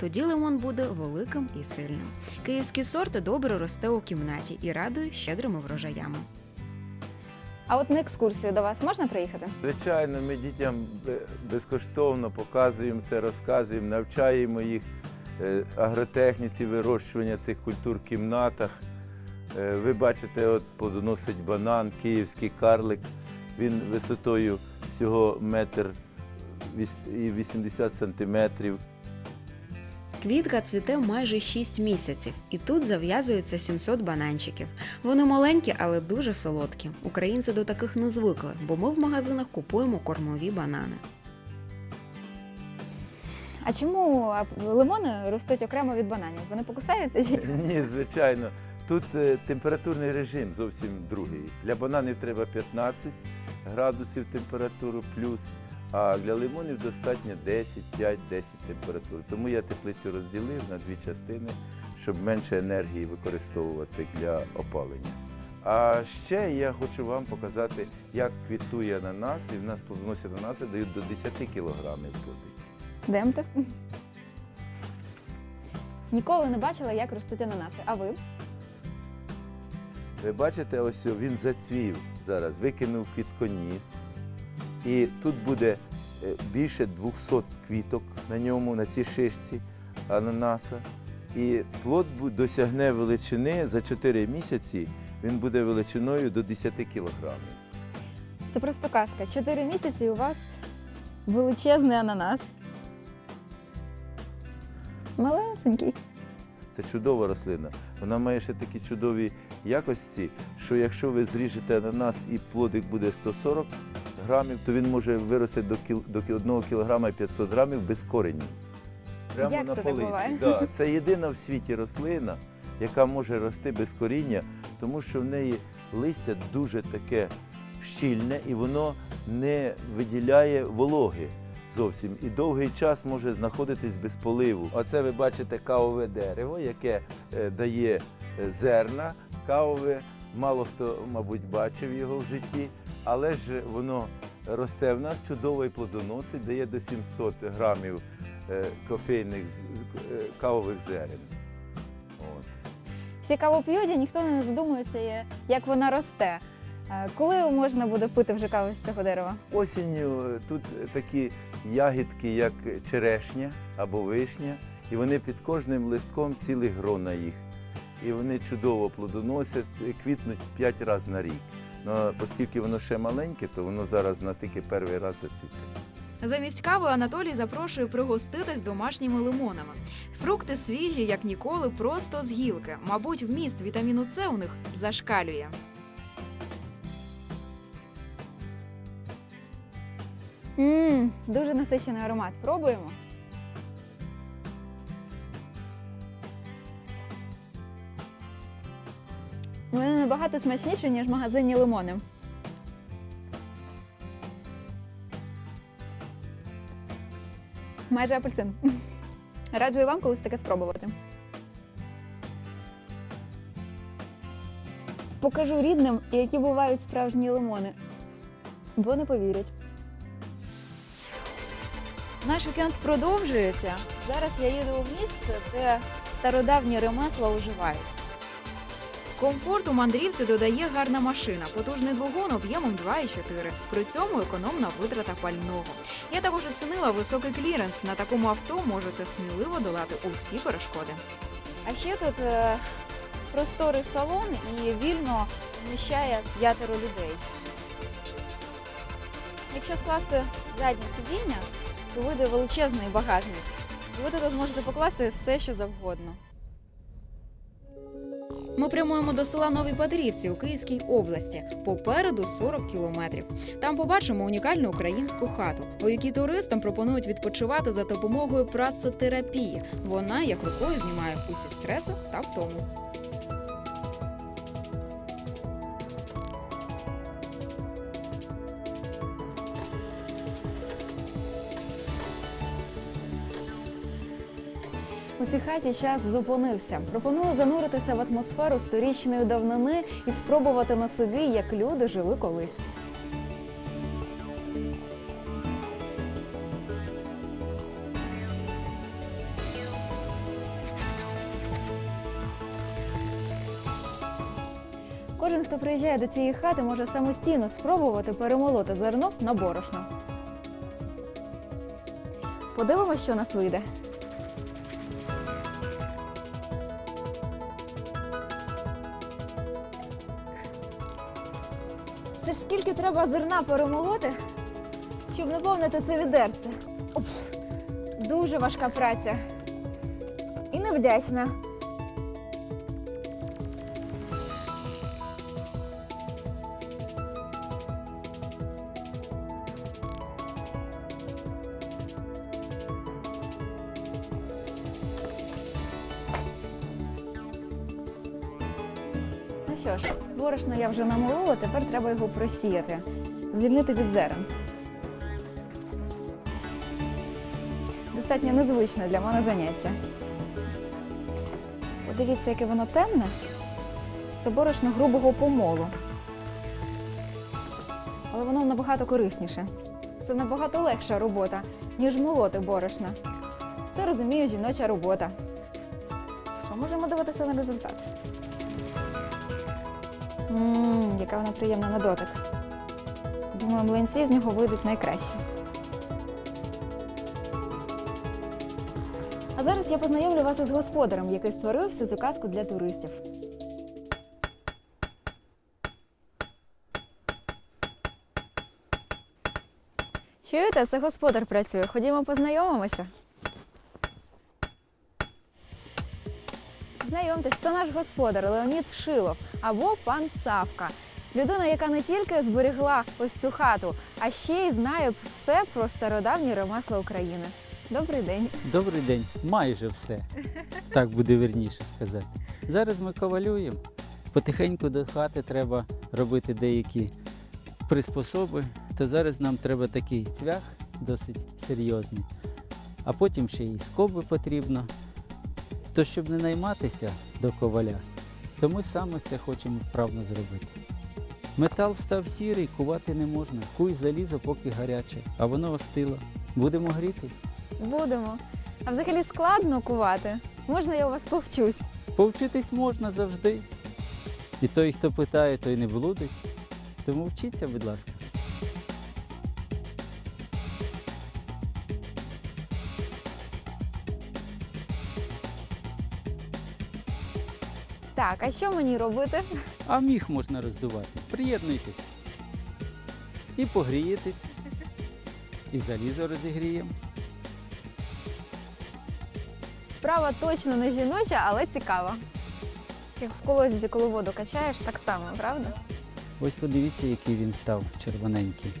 Тоді лимон буде великим і сильним. Київський сорт добре росте у кімнаті і радує щедрими врожаями. А от на екскурсію до вас можна приїхати? Звичайно, ми дітям безкоштовно показуємо все, розказуємо, навчаємо їх е, агротехніці вирощування цих культур в кімнатах. Е, Ви бачите, от плодоносить банан, київський карлик. Він висотою всього метр і 80 сантиметрів. Квітка цвіте майже 6 місяців, і тут зав'язується 700 бананчиків. Вони маленькі, але дуже солодкі. Українці до таких не звикли, бо ми в магазинах купуємо кормові банани. А чому лимони ростуть окремо від бананів? Вони покусаються чи Ні, звичайно. Тут е, температурний режим зовсім другий. Для бананів треба 15 градусів температуру плюс, а для лимонів достатньо 10, 5-10 температур. Тому я теплицю розділив на дві частини, щоб менше енергії використовувати для опалення. А ще я хочу вам показати, як квітує ананас, і в нас плодоносять ананаси дають до 10 кілограмів плодів. Демте? Ніколи не бачила, як ростуть ананаси. А ви? Ви бачите, ось він зацвів зараз, викинув квітконіс. І тут буде е, більше 200 квіток на ньому, на цій шишці ананаса. І плод досягне величини за 4 місяці, він буде величиною до 10 кілограмів. Це просто казка. Чотири місяці і у вас величезний ананас. Малесенький. Це чудова рослина. Вона має ще такі чудові якості, що якщо ви зріжете ананас і плодик буде 140 грамів, то він може вирости до, кіл, до кі- 1 кілограма 500 грамів без коренів. Прямо Як на це полиці. буває? Да, це єдина в світі рослина, яка може рости без коріння, тому що в неї листя дуже таке щільне і воно не виділяє вологи зовсім. І довгий час може знаходитись без поливу. Оце ви бачите кавове дерево, яке е, дає е, зерна кавове. Мало хто, мабуть, бачив його в житті, але ж воно росте в нас чудово і плодоносить, дає до 700 грамів е, кофейних е, кавових зерен. Всі каву п'ють, і ніхто не задумується, як вона росте. Е, Коли можна буде пити вже каву з цього дерева? Осінню тут такі ягідки, як черешня або вишня, і вони під кожним листком цілих грона їх. І вони чудово плодоносять, квітнуть 5 разів на рік. Ну, оскільки воно ще маленьке, то воно зараз у нас тільки перший раз зацвіте. Замість кави Анатолій запрошує пригоститись домашніми лимонами. Фрукти свіжі, як ніколи, просто з гілки. Мабуть, вміст вітаміну С у них зашкалює. Мм, дуже насичений аромат. Пробуємо. Набагато смачніші, ніж магазинні лимони. Майже апельсин. Раджу і вам колись таке спробувати. Покажу рідним, які бувають справжні лимони. Бо не повірять. Наш вікенд продовжується. Зараз я їду в місце, де стародавні ремесла уживають. Комфорт у мандрівцю додає гарна машина, потужний двигун об'ємом 2,4. При цьому економна витрата пального. Я також оцінила високий кліренс. На такому авто можете сміливо долати усі перешкоди. А ще тут е, просторий салон і вільно вміщає п'ятеро людей. Якщо скласти заднє сидіння, то вийде величезний багажник. Ви тут можете покласти все, що завгодно. Ми прямуємо до села Нові Петрівці у Київській області. Попереду 40 кілометрів. Там побачимо унікальну українську хату, у якій туристам пропонують відпочивати за допомогою працетерапії. Вона як рукою знімає усі стреси та втому. цій хаті час зупинився. Пропоную зануритися в атмосферу сторічної давнини і спробувати на собі, як люди жили колись. Кожен, хто приїжджає до цієї хати, може самостійно спробувати перемолоти зерно на борошно. Подивимося, що у нас вийде. Це ж скільки треба зерна перемолоти, щоб наповнити це відерце. Оп, дуже важка праця. І невдячна. Ну що ж, борошно я вже намолола, тепер треба його просіяти, звільнити від зерен. Достатньо незвичне для мене заняття. Подивіться, яке воно темне. Це борошно грубого помолу. Але воно набагато корисніше. Це набагато легша робота, ніж молоти борошна. Це розумію жіноча робота. Що можемо дивитися на результат? Ммм, яка вона приємна на дотик. Думаю, млинці з нього вийдуть найкращі. А зараз я познайомлю вас із господарем, який створив всю цю для туристів. Чуєте, це господар працює. Ходімо познайомимося. Знайомтесь, це наш господар Леонід Шилов або пан Савка. Людина, яка не тільки зберегла ось цю хату, а ще й знає все про стародавні ремесла України. Добрий день. Добрий день, майже все. Так буде вірніше сказати. Зараз ми ковалюємо. Потихеньку до хати треба робити деякі приспособи, то зараз нам треба такий цвях досить серйозний. А потім ще і скоби потрібно. То щоб не найматися до коваля, то ми саме це хочемо вправно зробити. Метал став сірий, кувати не можна. Куй залізо, поки гаряче, а воно остило. Будемо гріти. Будемо. А взагалі складно кувати. Можна я у вас повчусь? Повчитись можна завжди. І той, хто питає, той не блудить. Тому вчіться, будь ласка. Так, а що мені робити? А міг можна роздувати. Приєднуйтесь. І погрієтесь, і залізо розігріємо. Справа точно не жіноча, але цікава. Як в колодязі, коли воду качаєш, так само, правда? Ось подивіться, який він став червоненький.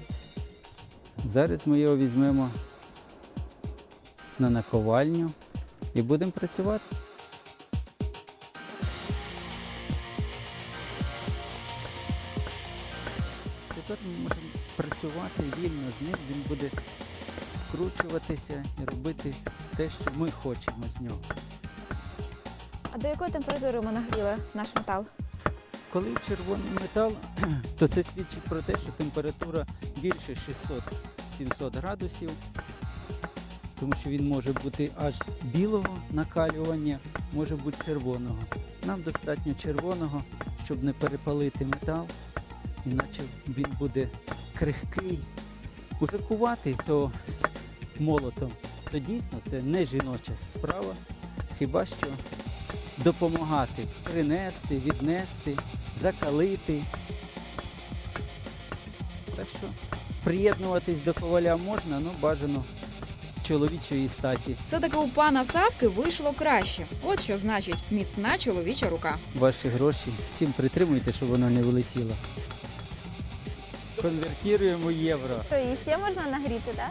Зараз ми його візьмемо на наковальню і будемо працювати. Тепер ми можемо працювати вільно з ним, він буде скручуватися і робити те, що ми хочемо з нього. А до якої температури ми нагріли наш метал? Коли червоний метал, то це свідчить про те, що температура більше 600-700 градусів, тому що він може бути аж білого накалювання, може бути червоного. Нам достатньо червоного, щоб не перепалити метал, іначе він буде крихкий. Уже кувати то з молотом, то дійсно це не жіноча справа, хіба що допомагати принести, віднести, закалити. Так що приєднуватись до коваля можна, але бажано чоловічої статі. Все-таки у пана Савки вийшло краще. От що значить міцна чоловіча рука. Ваші гроші цим притримуйте, щоб воно не вилетіло. Конвертуємо євро. І ще можна нагріти, так?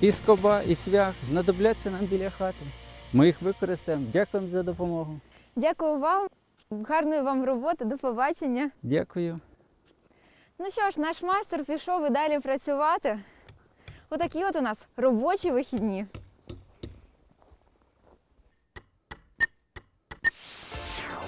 І скоба, і цвях знадобляться нам біля хати. Ми їх використаємо. Дякуємо за допомогу. Дякую вам. Гарної вам роботи, до побачення. Дякую. Ну що ж, наш майстер пішов і далі працювати. Отакі от у нас робочі вихідні.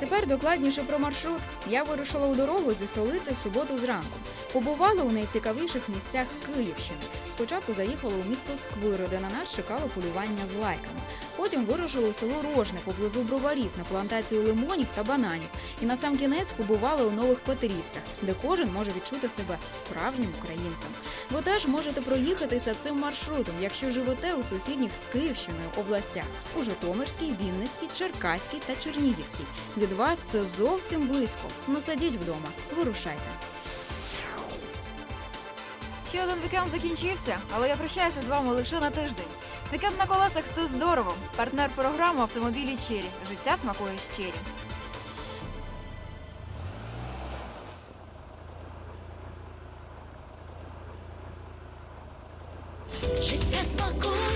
Тепер докладніше про маршрут. Я вирушила у дорогу зі столиці в суботу зранку. Побувала у найцікавіших місцях Київщини. Спочатку заїхала у місто Сквири, де на нас чекало полювання з лайками. Потім вирушила у село Рожне поблизу броварів на плантацію лимонів та бананів. І на сам кінець побувала у нових Петрівцях, де кожен може відчути себе справжнім українцем. Ви теж можете проїхатися цим маршрутом, якщо живете у сусідніх з Київщиною областях у Житомирській, Вінницькій, Черкаській та Чернігівській. Від вас це зовсім близько. Насадіть вдома, вирушайте. Ще один вікенд закінчився, але я прощаюся з вами лише на тиждень. Вікенд на колесах це здорово. Партнер програми автомобілі Чері. Життя смакує Чері. Життя смакує